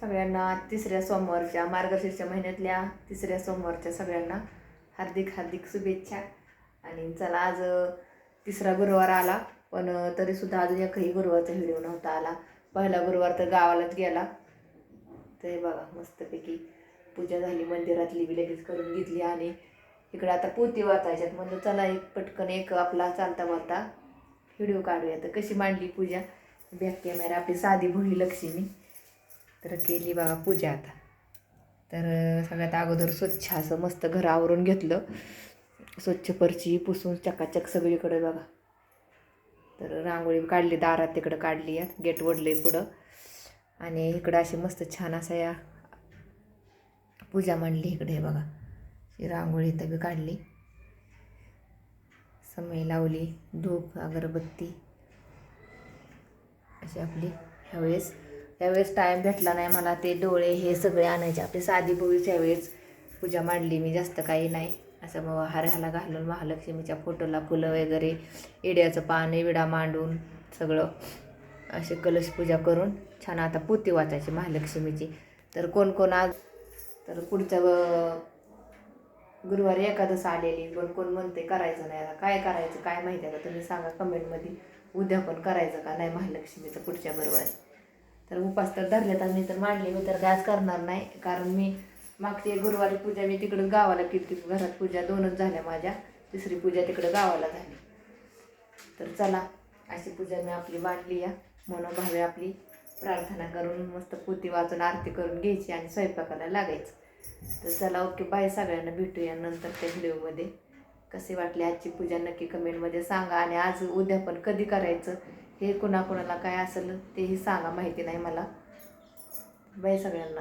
सगळ्यांना तिसऱ्या सोमवारच्या मार्गशीर्ष महिन्यातल्या तिसऱ्या सोमवारच्या सगळ्यांना हार्दिक हार्दिक शुभेच्छा. आणि चला आज तिसरा गुरुवार आला पण तरीसुद्धा अजून एकही गुरुवारचा व्हिडिओ नव्हता आला. पहिला गुरुवार तर गावालाच गेला. ते बघा मस्तपैकी पूजा झाली मंदिरातली बी लगेच करून घेतली आणि इकडं आता पोती वाचायच्यात. म्हणलं चला एक पटकन एक आपला चालता वालता व्हिडिओ काढूया. तर कशी मांडली पूजा? बॅक कॅमेरा आपली साधी भोळी लक्ष्मी. तर केली बघा पूजा आता. तर सगळ्यात अगोदर स्वच्छ असं मस्त घर आवरून घेतलं. स्वच्छ परची पुसून चकाचक सगळीकडे बघा. तर रांगोळी काढली दारात तिकडं काढली आहे गेट वडले पुढं. आणि इकडं अशी मस्त छान असा या पूजा मांडली इकडे हे बघा. ही रांगोळी इथं बी काढली. समय लावली धूप अगरबत्ती. अशी आपली ह्यावेळेस त्यावेळेस टाईम भेटला नाही मला. ते डोळे हे सगळे आणायचे. आपली साधी भोळीच यावेळेस पूजा मांडली. मी जास्त काही नाही. असं मग हाराला घालून महालक्ष्मीच्या फोटोला फुलं वगैरे इड्याचं पान विडा मांडून सगळं असे कलश पूजा करून छान आता पोती वाचायची महालक्ष्मीची. तर कोण कोण आज तर पुढच्या गुरुवारी एकादश आलेली. पण कोण म्हणते करायचं नाही आता. काय करायचं काय माहिती आहे का तुम्ही सांगा कमेंटमध्ये उद्या पण करायचं का नाही महालक्ष्मीचं पुढच्या गुरुवारी? तर उपास तर धरलेत मी तर मांडली मी तर गॅस करणार नाही. कारण मी मागची गुरुवारी पूजा मी तिकडं गावाला केली घरात पूजा दोनच झाल्या माझ्या. तिसरी पूजा तिकडं गावाला झाली. तर चला अशी पूजा मी आपली मांडली या. मनोभावे आपली प्रार्थना करून मस्त पोती वाचून आरती करून घ्यायची आणि स्वयंपाकाला लागायचं. तर चला ओके बाय. सगळ्यांना भेटूया नंतर त्या व्हिडिओमध्ये. कसे वाटले आजची पूजा नक्की कमेंटमध्ये सांगा. आणि आज उद्या पण कधी करायचं? हे कुणाकुणाला काय असेल तेही सांगा माहिती नाही मला. बाय सगळ्यांना.